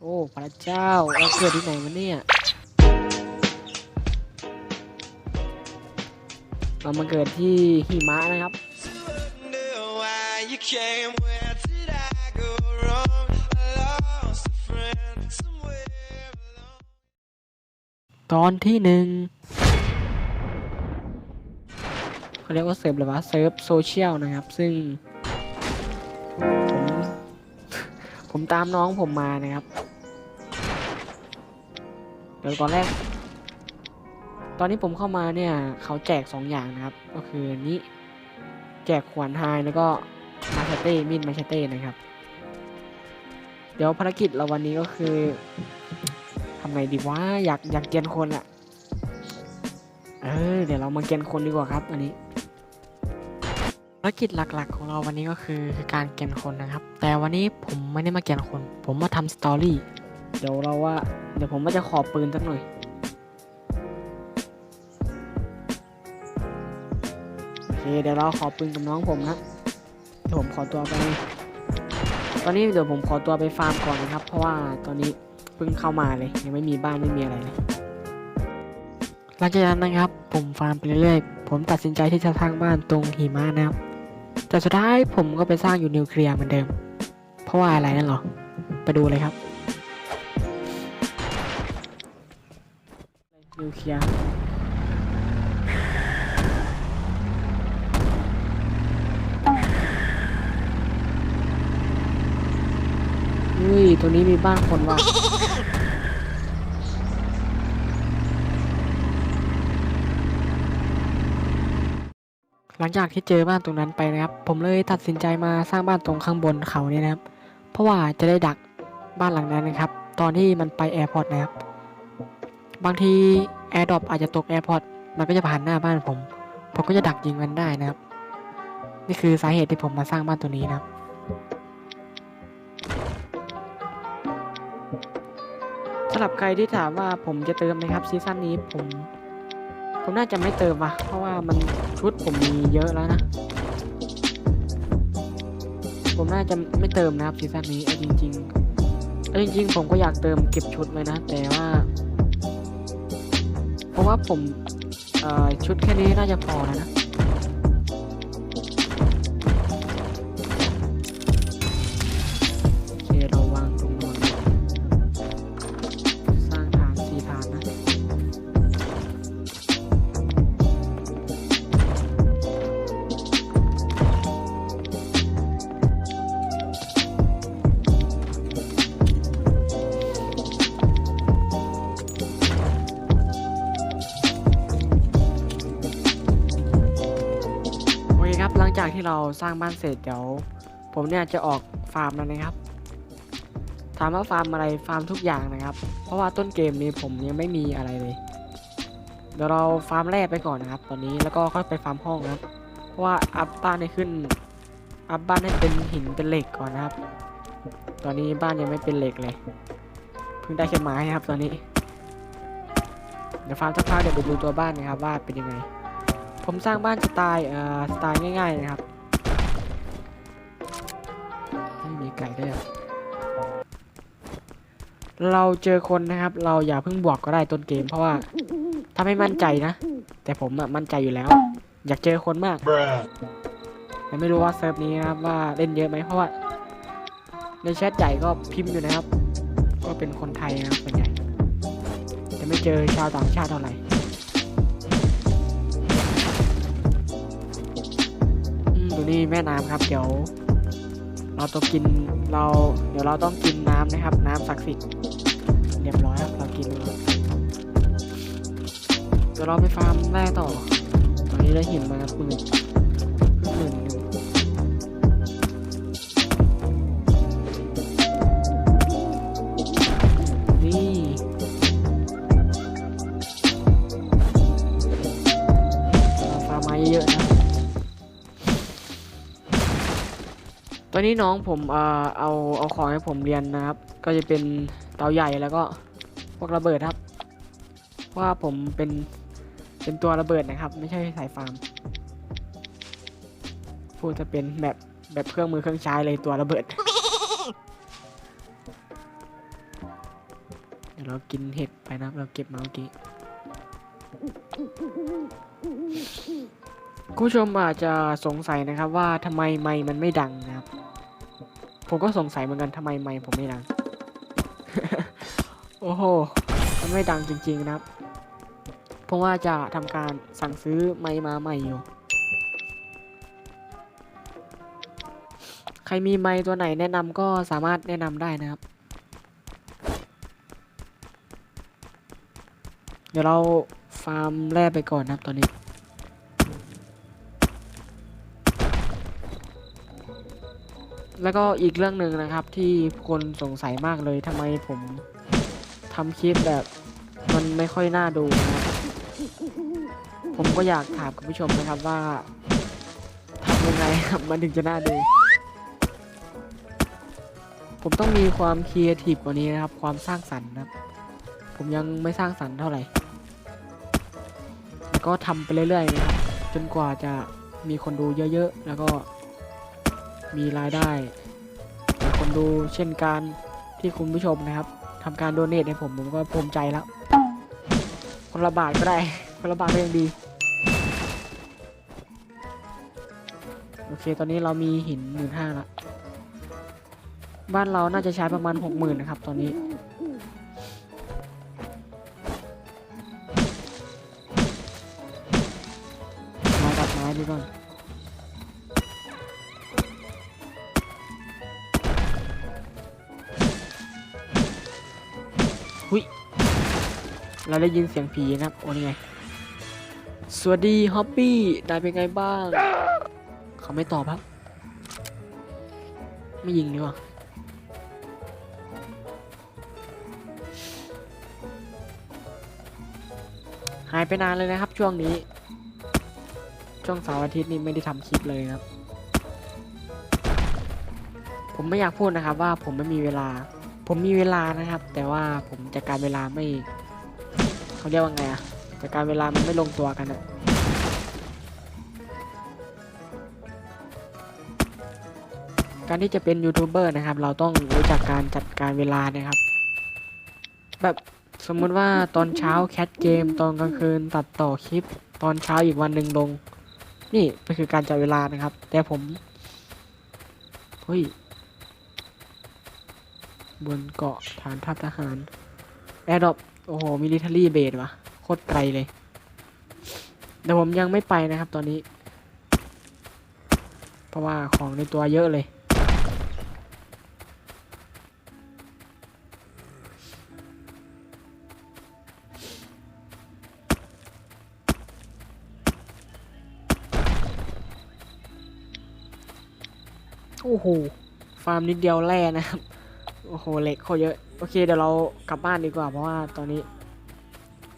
โอ้พระเจ้าเราเกิดที่ไหนวะเนี่ยเรามาเกิดที่หิมะนะครับ ตอนที่หนึ่งเขาเรียกว่าเซิร์ฟเลยวะเซิร์ฟโซเชียลนะครับ ซึ่ง ผม ผมตามน้องผมมานะครับ เดี๋ยวตอนแรก ตอนนี้ผมเข้ามาเนี่ย เขาแจกสองอย่างนะครับ ก็คือนี้แจกขวานไฮแล้วก็มาชเต้มีดมาชเต้นะครับ เดี๋ยวภารกิจเราวันนี้ก็คือทำไงดีวะอยากอยากเกณฑ์คนอะเออเดี๋ยวเรามาเกณฑ์คนดีกว่าครับอันนี้ภารกิจหลักๆ ของเราวันนี้ก็คือคือการเกณฑ์คนนะครับ แต่วันนี้ผมไม่ได้มาเกณฑ์คน ผมมาทำสตอรี่ เดี๋ยวเราว่า เดี๋ยวผมว่าจะขอปืนสักหน่อย โอเค เดี๋ยวเราขอปืนกับน้องผมนะเดี๋ยวผมขอตัวไป ตอนนี้เดี๋ยวผมขอตัวไปฟาร์มก่อนนะครับ เพราะว่าตอนนี้เพิ่งเข้ามาเลย ยังไม่มีบ้านไม่มีอะไรเลย หลังจากนั้นนะครับ ผมฟาร์มไปเรื่อยๆ ผมตัดสินใจที่จะสร้างบ้านตรงหิมะนะครับ แต่สุดท้ายผมก็ไปสร้างอยู่นิวเคลียร์เหมือนเดิม เพราะว่าอะไรนั่นหรอ ไปดูเลยครับ นิวเคลียร์อุ้ย ตัวนี้มีบ้านคนว่ะหลังจากที่เจอบ้านตรงนั้นไปนะครับ ผมเลยตัดสินใจมาสร้างบ้านตรงข้างบนเขาเนี่ยนะครับ เพราะว่าจะได้ดักบ้านหลังนั้นนะครับ ตอนที่มันไปแอร์พอร์ตนะครับ บางทีแอร์ดรอปอาจจะตกแอร์พอร์ตมันก็จะผ่านหน้าบ้านผม ผมก็จะดักยิงมันได้นะครับ นี่คือสาเหตุที่ผมมาสร้างบ้านตัวนี้นะครับสำหรับใครที่ถามว่าผมจะเติมไหมครับซีซั่นนี้ผม ผมน่าจะไม่เติมว่ะเพราะว่ามันชุดผมมีเยอะแล้วนะ ผมน่าจะไม่เติมนะครับซีซั่นนี้จริงๆเอาจริงๆผมก็อยากเติมเก็บชุดไว้นะ แต่ว่า ราะว่าผมชุดแค่นี้น่าจะพอแล้วนะ สร้างบ้านเสร็จเดี๋ยว ผมเนี่ยจะออกฟาร์มแล้วนะครับ ถามว่าฟาร์มอะไรฟาร์มทุกอย่างนะครับ เพราะว่าต้นเกมนี้ผมยังไม่มีอะไรเลย เดี๋ยวเราฟาร์มแร่ไปก่อนนะครับ ตอนนี้แล้วก็ค่อยไปฟาร์มห้องนะครับ เพราะว่าอัพบ้านให้ขึ้น อัพบ้านให้เป็นหินเป็นเหล็กก่อนนะครับ ตอนนี้บ้านยังไม่เป็นเหล็กเลย เพิ่งได้แค่ไม้ครับ ตอนนี้ เดี๋ยวฟาร์มสักพักเดี๋ยวไปดูตัวบ้านนะครับว่าเป็นยังไงผมสร้างบ้านสไตล์เอ่อสไตล์ง่ายๆนะครับ ไม่มีไก่ด้วยเราเจอคนนะครับ เราอย่าเพิ่งบวกก็ได้ต้นเกม เพราะว่าถ้าไม่มั่นใจนะ แต่ผมอะมั่นใจอยู่แล้ว อยากเจอคนมาก แต่ไม่รู้ว่าเซิร์ฟนี้นะครับว่าเล่นเยอะไหมเพราะว่าในแชทใหญ่ก็พิมพ์อยู่นะครับ ก็เป็นคนไทยนะครับส่วนใหญ่จะไม่เจอชาวต่างชาติเท่าไหร่ดูนี่แม่น้ำครับ เดี๋ยว เราต้องกินเราเดี๋ยวเราต้องกินน้ำนะครับ น้ำศักดิ์สิทธิ์เรียบร้อยครับเรากินเดี๋ยวเราไปฟาร์มแร่ต่อตอนนี้ได้หินมาครับหมื่น อนนี้น้องผมเอ่อเอาเอาของให้ผมเรียนนะครับ ก็จะเป็นเตาใหญ่แล้วก็พวกระเบิดครับเพราะว่าผมเป็นเป็นตัวระเบิดนะครับ ไม่ใช่สายฟาร์มพูดจะเป็นแบบแบบเครื่องมือเครื่องใช้เลยตัวระเบิด เดี๋ยวเรากินเห็ดไปนะครับ เราเก็บมาเมื่อกี้คุณผู้ชมอาจจะสงสัยนะครับว่าทำไมไมค์มันไม่ดังนะครับ ผมก็สงสัยเหมือนกันทำไมไมค์ผมไม่ดัง โอ้โห มันไม่ดังจริง ๆนะครับ เพราะว่าจะทำการสั่งซื้อไมค์มาใหม่อยู่ ใครมีไมค์ตัวไหนแนะนำก็สามารถแนะนำได้นะครับ เดี๋ยวเราฟาร์มแร่ไปก่อนนะครับตอนนี้ แล้วก็อีกเรื่องหนึ่งนะครับที่คนสงสัยมากเลยทำไมผมทำคลิปแบบมันไม่ค่อยน่าดูนะครับผมก็อยากถามคุณผู้ชมนะครับว่าทำยังไงครับมันถึงจะน่าดู ผมต้องมีความครีเอทีฟกว่านี้นะครับ ความสร้างสรรค์นะครับ ผมยังไม่สร้างสรรค์เท่าไหร่ก็ทำไปเรื่อยๆนะครับจนกว่าจะมีคนดูเยอะๆ แล้วก็ มีรายได้จากคนดูเช่นการที่คุณผู้ชมนะครับทำการโดเนทให้ผมผมก็ภูมิใจแล้ว คนละบาทก็ได้ คนละบาทก็ยังดี โอเค ตอนนี้เรามีหินหมื่นห้าละ บ้านเราน่าจะใช้ประมาณหกหมื่นนะครับ ตอนนี้มาตัดไม้ดีก่อน เราได้ยินเสียงผีนะครับโอ้นี่ไง สวัสดีฮอปปี้นายเป็นไงบ้าง เขาไม่ตอบครับ ไม่ยิงดีกว่าหายไปนานเลยนะครับ ช่วงนี้ ช่วงเสาร์อาทิตย์นี่ไม่ได้ทำคลิปเลยครับ ผมไม่อยากพูดนะครับว่าผมไม่มีเวลา ผมมีเวลานะครับ แต่ว่าผมจัดการเวลาไม่ เขาเรียกว่าไงอะจัดการเวลามันไม่ลงตัวกันอะการที่จะเป็นยูทูบเบอร์นะครับ เราต้องรู้จักการจัดการเวลานะครับ แบบสมมุติว่าตอนเช้าแคทเกม ตอนกลางคืนตัดต่อคลิป ตอนเช้าอีกวันหนึ่งลง นี่ก็คือการจัดเวลานะครับ แต่ผมเฮ้ยบนเกาะฐานทัพทหารแอร์ดรอป โอ้โห มิลิเทอรี่เบสวะโคตรไกลเลย แต่ผมยังไม่ไปนะครับตอนนี้ เพราะว่าของในตัวเยอะเลย โอ้โห ฟาร์มนิดเดียวแร่นะครับ โอ้โหเหล็กเขาเยอะ โอเคเดี๋ยวเรากลับบ้านดีกว่าเพราะว่าตอนนี้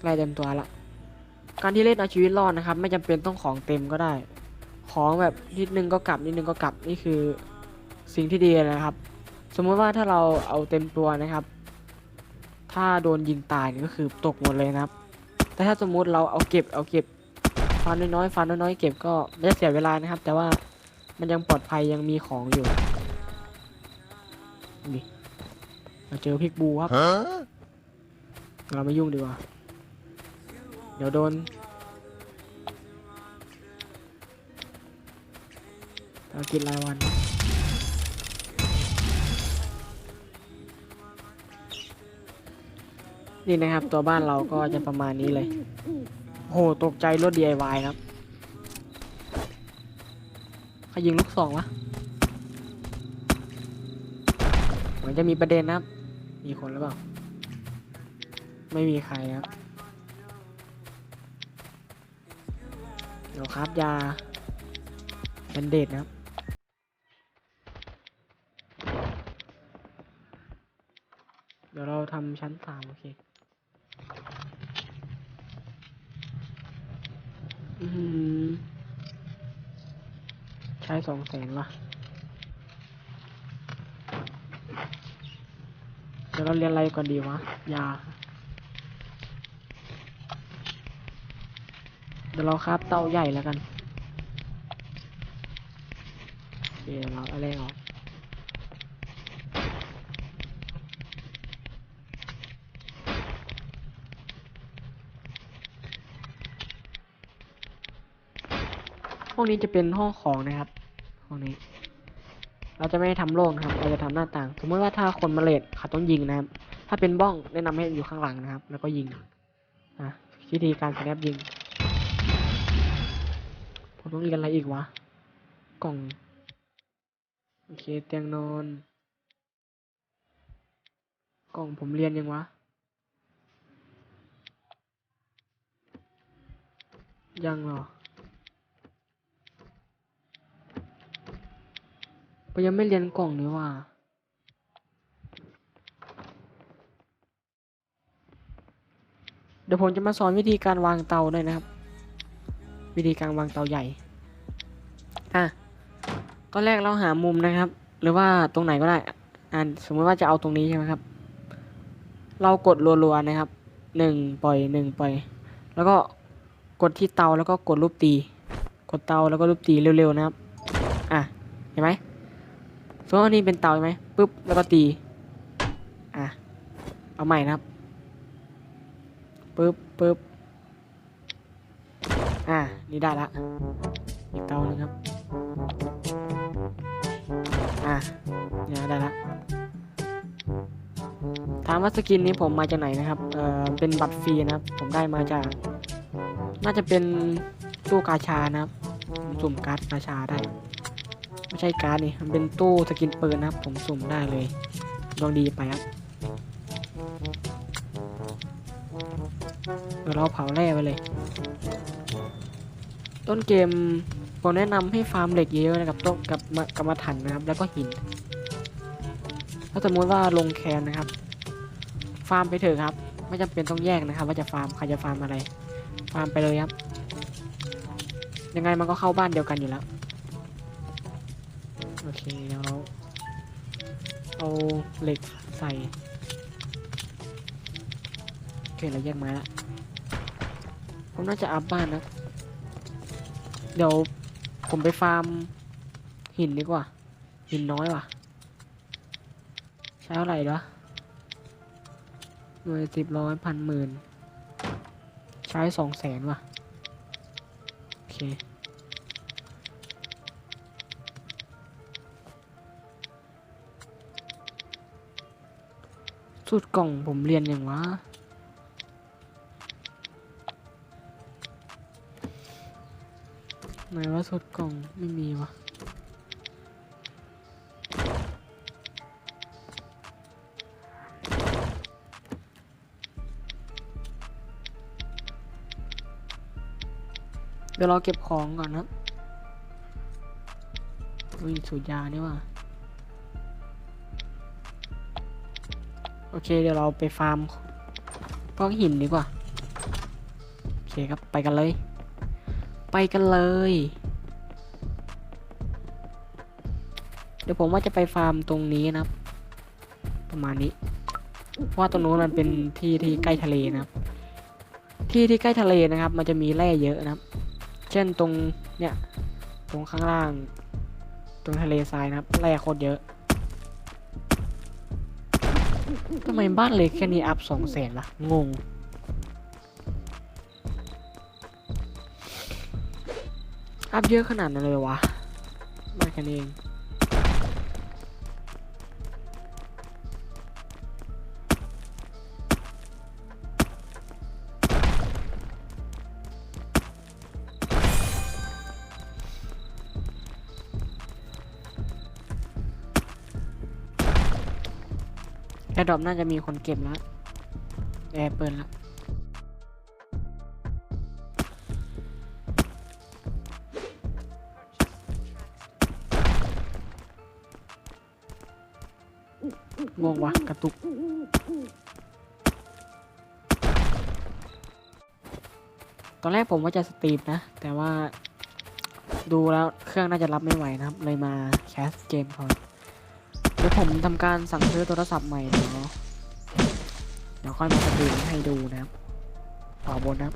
ใกล้เต็มตัวละการที่เล่นเอาชีวิตรอดนะครับ ไม่จำเป็นต้องของเต็มก็ได้ ของแบบนิดนึงก็กลับนิดนึงก็กลับนี่คือสิ่งที่ดีนะครับ สมมติว่าถ้าเราเอาเต็มตัวนะครับ ถ้าโดนยิงตายนี่ก็คือตกหมดเลยนะครับ แต่ถ้าสมมุติเราเอาเก็บเอาเก็บฟันน้อยๆฟันน้อยๆเก็บก็ไม่ได้เสียเวลานะครับ แต่ว่ามันยังปลอดภัยยังมีของอยู่นี่ เราเจอพิกบูครับ Huh? เราไม่ยุ่งดีกว่า เดี๋ยวโดนเรากินรายวัน นี่นะครับตัวบ้านเราก็จะประมาณนี้เลย โหตกใจรถ DIY ครับใครยิงลูกสองวะเหมือนจะมีประเด็นนะครับ มีคนหรือเปล่า ไม่มีใครครับ เดี๋ยวครับยาแบนเดดนะครับเดี๋ยวเราทำชั้นสามโอเคใช้สองแสนว่ะ เราเรียนอะไรก่อนดีวะ ยา เดี๋ยวเราคราบเตาใหญ่แล้วกันเดี๋ยวเราอะไรเหรอห้องนี้จะเป็นห้องของนะครับ ห้องนี้ เราจะไม่ทำโล่งครับ เราจะทำหน้าต่าง สมมติว่าถ้าคนมาเลดเขาต้องยิงนะครับ ถ้าเป็นบ้องแนะนำให้อยู่ข้างหลังนะครับ แล้วก็ยิงอะวิธีการสแนปยิง ผมต้องเรียนอะไรอีกวะ กล่อง โอเคเตียงนอน กล่องผมเรียนยังวะ ยังเหรอ ผมยังไม่เรียนกล่องนี่ว่าเดี๋ยวผมจะมาสอนวิธีการวางเตาด้วยนะครับ วิธีการวางเตาใหญ่ อะ ตอนแรกเราหามุมนะครับ หรือว่าตรงไหนก็ได้ อ่าสมมติว่าจะเอาตรงนี้ใช่ไหมครับ เรากดรัวๆนะครับหนึ่งปล่อยหนึ่งปล่อย แล้วก็กดที่เตาแล้วก็กดรูปตี กดเตาแล้วก็รูปตีเร็วๆนะครับ อะ เห็นไหม สมมติว่านี่เป็นเตาใช่ไหมปุ๊บแล้วก็ตีอะเอาใหม่นะครับปึ๊บปึ๊บอะนี่ได้ละอีกเตาหนึงครับอะเนี่ยได้ละถามว่าสกินนี้ผมมาจากไหนนะครับ เอ่อ เป็นบัตรฟรีนะครับ ผมได้มาจาก น่าจะเป็นตู้กาชานะครับ สุ่มการ์ดกาชาได้ ไม่ใช่การ์ดนี่ มันเป็นตู้สกินปืนนะครับ ผมสุ่มได้เลยดวงดีไปครับเดี๋ยวเราเผาแร่ไปเลย ต้นเกมผมแนะนำให้ฟาร์มเหล็กเยอะๆนะครับต้นกับมะกับมาถันนะครับ แล้วก็หิน ถ้าสมมติว่าลงแคนนะครับ ฟาร์มไปเถอะครับ ไม่จำเป็นต้องแยกนะครับ ว่าจะฟาร์มใครจะฟาร์มอะไร ฟาร์มไปเลยครับ ยังไงมันก็เข้าบ้านเดียวกันอยู่แล้ว โอเคเดี๋ยวเอาเหล็กใส่โอเคเราแยกไม้ละผมน่าจะอัพบ้านนะ เดี๋ยวผมไปฟาร์มหินดีกว่า หินน้อยว่ะ ใช้เท่าไหร่วะหน่วยสิบร้อยพันหมื่น ใช้สองแสนว่ะ โอเค สูตรกล่องผมเรียนอย่างวะไหนว่าสูตรกล่องไม่มีวะเดี๋ยวเราเก็บของก่อนนะอุ้ยสูตรยานี่ว่ะ อเคเดี๋ยวเราไปฟาร์มก้อนหินดีกว่า โอเคครับไปกันเลย ไปกันเลย เดี๋ยวผมว่าจะไปฟาร์มตรงนี้นะครับ ประมาณนี้ เพราะว่าตรงนู้นมันเป็นที่ที่ใกล้ทะเลนะครับ ที่ที่ใกล้ทะเลนะครับ มันจะมีแร่เยอะนะครับ เช่นตรงเนี่ยตรงข้างล่าง ตรงทะเลทรายนะครับแร่โคตรเยอะ ทำไมบ้านเล็กแค่นี้อัพสองแสนล่ะ งง อัพเยอะขนาดนั้นเลยวะ มาแค่นี้เอง แอร์ดอปน่าจะมีคนเก็บแล้วแอร์เปิดแล้วงงวะกระตุกตอนแรกผมว่าจะสตรีมนะ แต่ว่าดูแล้วเครื่องน่าจะรับไม่ไหวนะครับ เลยมาแคสเกมพอเดี๋ยวผมทำการสั่งซื้อโทรศัพท์ใหม่เดี๋ยวเดี๋ยวค่อยมาสตรีมให้ดูนะครับต่อบนนะครับ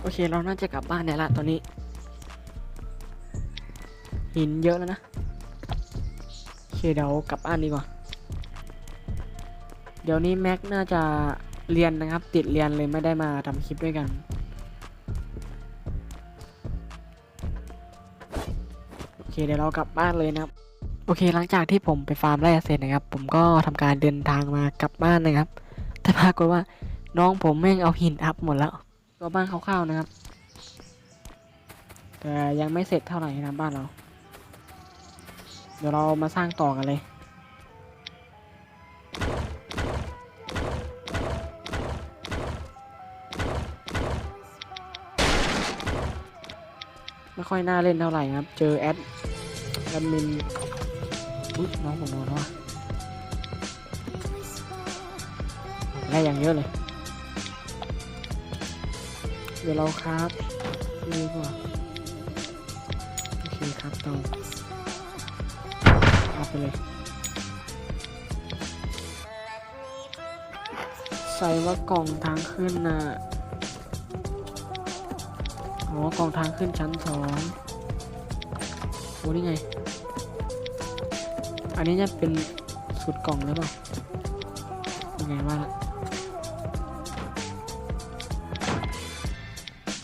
โอเคเราน่าจะกลับบ้านเนี่ยละตอนนี้ หินเยอะแล้วนะโอเคเดี๋ยวกลับบ้านดีกว่าเดี๋ยวนี้แม็กน่าจะเรียนนะครับ ติดเรียนเลยไม่ได้มาทำคลิปด้วยกัน เคเดี๋ยวเรากลับบ้านเลยนะครับ โอเคหลังจากที่ผมไปฟาร์มไร่เสร็จนะครับ ผมก็ทำการเดินทางมากลับบ้านนะครับ แต่ปรากฏว่าน้องผมแม่งเอาหินอัพหมดแล้วก็บ้านคร่าวๆนะครับ แต่ยังไม่เสร็จเท่าไหร่นะบ้านเรา เดี๋ยวเรามาสร้างต่อกันเลย ไม่ค่อยน่าเล่นเท่าไหร่ครับ เจอแอดแอดมินอุ๊ยน้องผมนอนวอะได้อย่างเยอะเลย เดี๋ยวเราครับดีกว่าโอเคครับต่อเอาไปเลย ใส่ว่ากล่องทางขึ้นน่ะ อ๋อกล่องทางขึ้นชั้นสองโอ้นี่ไง อันนี้จะเป็นสุดกล่องหรือเปล่ายังไงว่า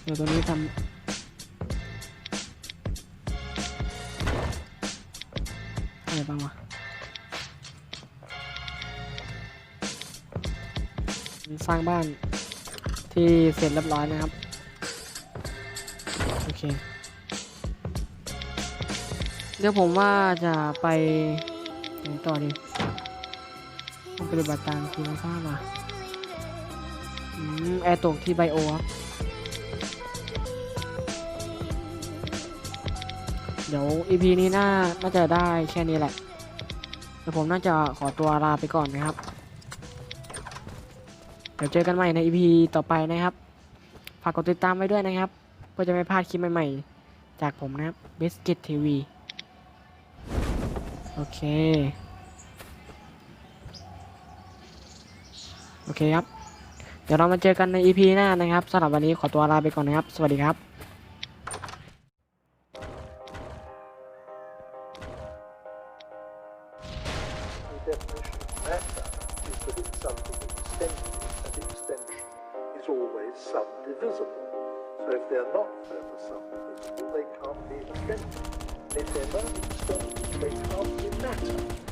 เดี๋ยวตัวนี้ทำอะไรบ้างวะสร้างบ้านที่เสร็จเรียบร้อยนะครับ เคเดี๋ยวผมว่าจะไปไหนต่อดีต้องปฏิบัติการทีมทราบว่ะอืมแอร์ตกที่ไบโอครับเดี๋ยว EP นี้น่าน่าจะได้แค่นี้แหละเดี๋ยวผมน่าจะขอตัวลาไปก่อนนะครับ เดี๋ยวเจอกันใหม่ใน EP ต่อไปนะครับ ฝากกดติดตามไว้ด้วยนะครับ เพื่อจะไม่พลาดคลิปใหม่ๆ จากผมนะครับ Biscuit TV โอเค โอเคครับ เดี๋ยวเรามาเจอกันใน EP หน้านะครับสำหรับวันนี้ขอตัวลาไปก่อนนะครับ สวัสดีครับ is always subdivisible. So if they're not subdivisible, they can't be extended. And if they're not extended, they can't be matter.